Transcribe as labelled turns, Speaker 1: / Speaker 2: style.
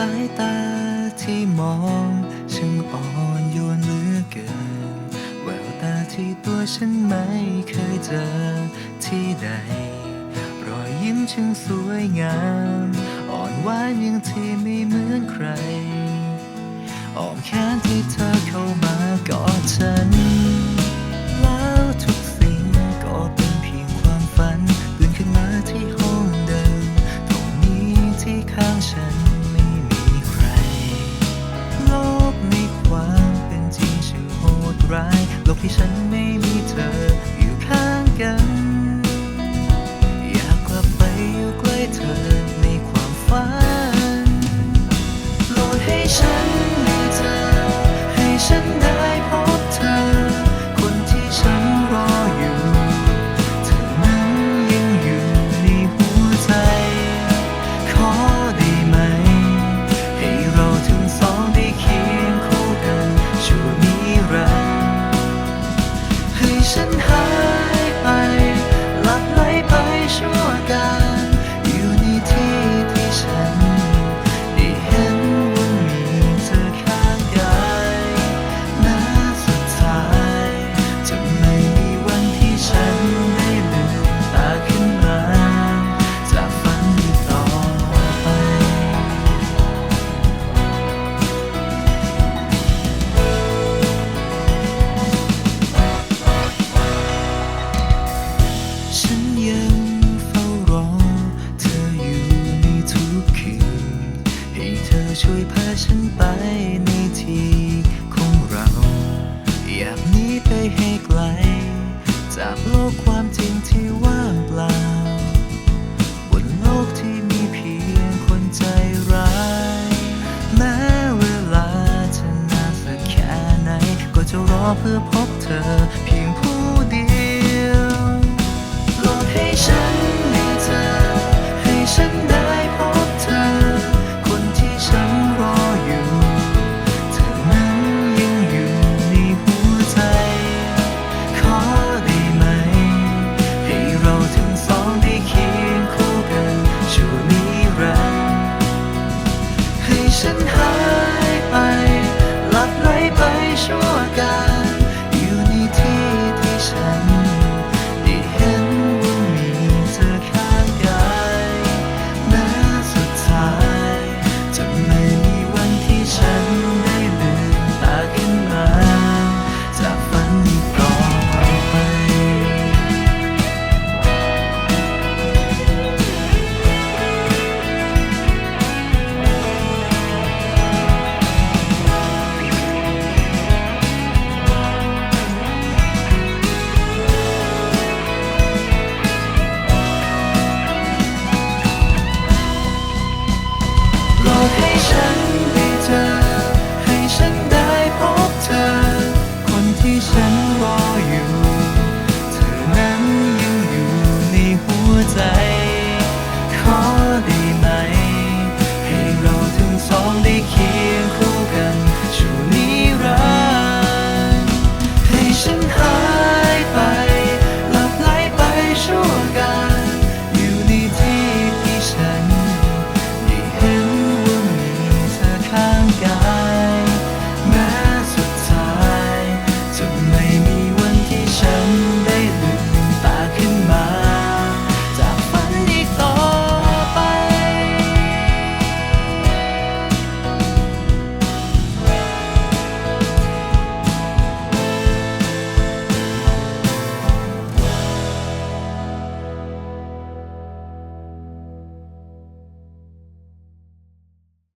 Speaker 1: สายตาที่มองช่างอ่อนโยนเหลือเกิน แววตาที่ตัวฉันไม่เคยเจอที่ใด รอยยิ้มช่างสวยงาม อ่อนหวานอย่างที่ไม่เหมือนใครอ้อมแขนที่เธอเข้ามากอดฉัน ที่ฉันไม่มีเธออยู่ข้างกัน อยากกลับไปอยู่ใกล้เธอในความฝันโปรดให้ฉัน ช่วยพาฉันไปในที่ของเรา อยากหนีไปให้ไกล จากโลกความจริงที่ว่างเปล่า บนโลกที่มีเพียงคนใจร้าย แม้เวลาจะนานสักแค่ไหน ก็จะรอเพื่อพบเธอ 深海